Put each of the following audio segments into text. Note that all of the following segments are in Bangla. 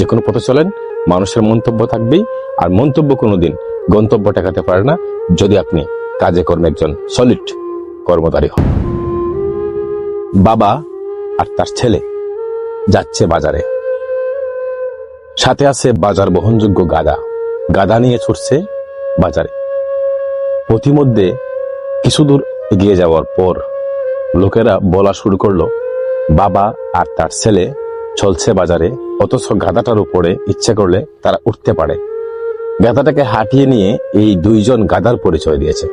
যে কোনো পথে চলেন, মানুষের মন্তব্য থাকবেই, আর মন্তব্য কোনোদিন গন্তব্য ঠেকাতে পারে না যদি আপনি কাজে কর্মে একজন সলিড কর্মধারী হন। বাবা আর তার ছেলে যাচ্ছে বাজারে। সাথে আছে বাজার বহনযোগ্য গাদা। গাদা নিয়ে ছুটছে বাজারে। পথিমধ্যে কিছু দূর এগিয়ে যাওয়ার পর লোকেরা বলা শুরু করল, বাবা আর তার ছেলে চলছে বাজারে। অথচ গাদাটার উপরে ইচ্ছে করলে তারা উঠতে পারে। গাদাটাকে হাঁটিয়ে নিয়ে এই দুইজন গাদার পরিচয় দিয়েছে।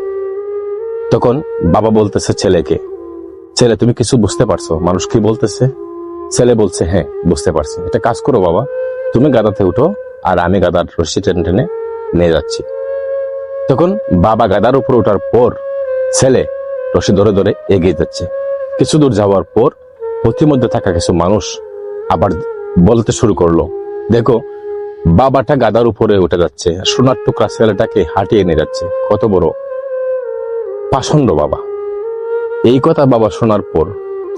তখন বাবা বলতেছে ছেলেকে, ছেলে, তুমি কিছু বুঝতে পারছ? মানুষ কি বলতেছে? ছেলে বলছে হ্যাঁ বুঝতে পারছি। এটা কাজ করো বাবা, তুমি গাদাতে উঠো আর আমি গাদার রশি টেনে টেনে নিয়ে যাচ্ছি। তখন বাবা গাদার উপর ওঠার পর ছেলে রশি ধরে ধরে এগিয়ে যাচ্ছে। কিছু দূর যাওয়ার পর পথিমধ্যে থাকা কিছু মানুষ আবার বলতে শুরু করল। দেখো, বাবাটা গাদার উপরে উঠে যাচ্ছে সোনার টুকরা ছেলেটাকে হাঁটিয়ে নিয়ে যাচ্ছে। কত বড় পাষণ্ড বাবা। এই কথা বাবা শোনার পর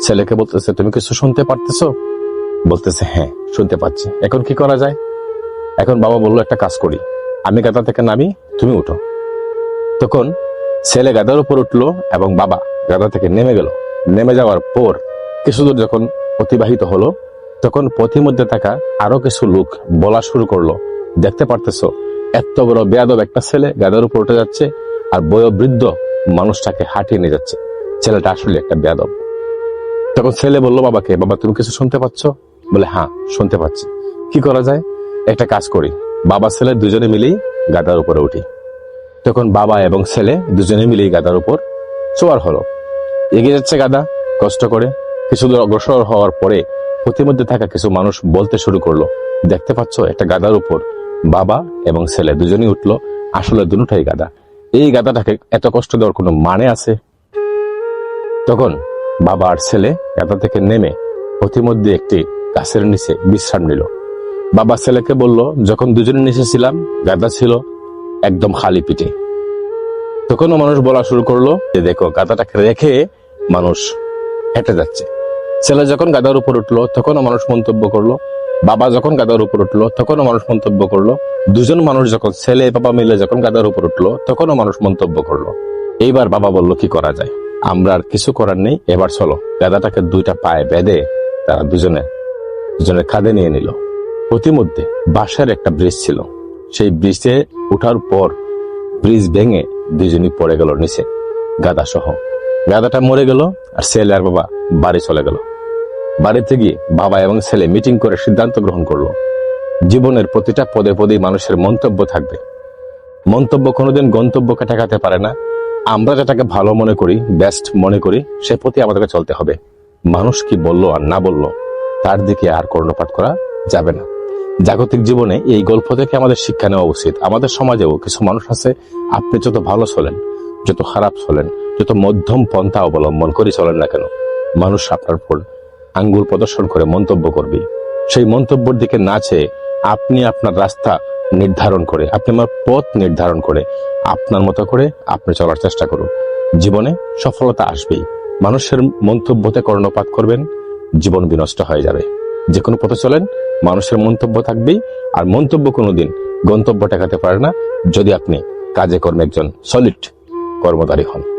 ছেলেকে বলতেছে, তুমি কিছু শুনতে পারতেছো? বলতেছে হ্যাঁ শুনতে পাচ্ছি। এখন কি করা যায়? এখন বাবা বলল, একটা কাজ করি। আমি গাদা থেকে নামি, তুমি উঠো। তখন ছেলে গাদার উপর উঠল এবং বাবা গাদা থেকে নেমে গেল। নেমে যাওয়ার পর কিছু দূর যখন অতিবাহিত হলো তখন পথির মধ্যে থাকা আরও কিছু লোক বলা শুরু করল, দেখতে পারতেছো, এত বড় বেয়াদব একটা ছেলে গাদার উপর উঠে যাচ্ছে আর বয়োবৃদ্ধ মানুষটাকে হাঁটিয়ে নিয়ে যাচ্ছে। ছেলেটা আসলে একটা বেয়াদব। তখন ছেলে বলল, বাবাকে, বাবা, তুমি কিছু শুনতে পাচ্ছ? বলে হ্যাঁ শুনতে পাচ্ছি। কি করা যায়? একটা কাজ করি, বাবা, ছেলে দুজনে মিলেই গাদার উপরে উঠি। তখন বাবা এবং ছেলে দুজনে মিলেই গাদার উপর চোয়ার হলো। এগিয়ে যাচ্ছে গাদা কষ্ট করে, কিছু দূর অগ্রসর হওয়ার পরে প্রতিমধ্যে থাকা কিছু মানুষ বলতে শুরু করল, দেখতে পাচ্ছ, একটা গাদার উপর বাবা এবং ছেলে দুজনেই উঠল। আসলে দুটাই গাদা। এই গাদাটাকে এত কষ্ট দেওয়ার কোনো মানে আছে? তখন বাবা আর ছেলে গাদা থেকে নেমে প্রতিমধ্যে একটি গাছের নিচে বিশ্রাম নিল। বাবা ছেলেকে বলল, যখন দুজনের নিচে ছিলাম, গাদা ছিল একদম খালি পিঠে। তখনও মানুষ বলা শুরু করল, যে দেখো, গাদাটাকে রেখে মানুষ হেঁটে যাচ্ছে। ছেলে যখন গাদার উপর উঠল, তখনও মানুষ মন্তব্য করল। বাবা যখন গাদার উপর উঠল, তখনও মানুষ মন্তব্য করল। দুজন মানুষ যখন, ছেলে বাবা মিলে যখন গাদার উপর উঠল, তখনও মানুষ মন্তব্য করল। এইবার বাবা বলল, কি করা যায়? আমরা আর কিছু করার নেই। এবার চলো। গাদাটাকে দুইটা পায়ে বেঁধে তারা দুজনে, দুজনের কাঁধে নিয়ে নিল। প্রতিমধ্যে বাসার একটা ব্রিজ ছিল। সেই ব্রিজে ওঠার পর ব্রিজ ভেঙে দুজনই পড়ে গেল নিচে গাদা গাদাটা মরে গেল আর ছেলে আর বাবা বাড়ি চলে গেল। বাড়িতে গিয়ে বাবা এবং ছেলে মিটিং করে সিদ্ধান্ত গ্রহণ করল। জীবনের প্রতিটা পদে পদেই মানুষের মন্তব্য থাকবে। মন্তব্য কোনোদিন গন্তব্যকে ঠেকাতে পারে না। আমরা যেটাকে ভালো মনে করি বেস্ট মনে করি, সে প্রতি আমাদেরকে চলতে হবে। মানুষ কি বলল আর না বলল, তার দিকে আর কর্ণপাত করা যাবে না। জাগতিক জীবনে এই গল্প থেকে আমাদের শিক্ষা নেওয়া উচিত। আমাদের সমাজেও কিছু মানুষ আছে, আপনি যত ভালো চলেন, যত খারাপ চলেন যত মধ্যম পন্থা অবলম্বন করে চলেন না কেন? মানুষ আপনার উপর আঙ্গুল প্রদর্শন করে মন্তব্য করবে। সেই মন্তব্যের দিকে না চেয়ে আপনি আপনার রাস্তা নির্ধারণ করে, আপনি আমার পথ নির্ধারণ করে, আপনার মতো করে আপনি চলার চেষ্টা করুন। জীবনে সফলতা আসবেই। মানুষের মন্তব্যতে কর্ণপাত করবেন, জীবন বিনষ্ট হয়ে যাবে। যে কোনো পথে চলেন, মানুষের মন্তব্য থাকবেই। আর মন্তব্য কোনোদিন গন্তব্য ঠেকাতে পারে না যদি আপনি কাজে কর্মে একজন সলিড কর্মধারী হন।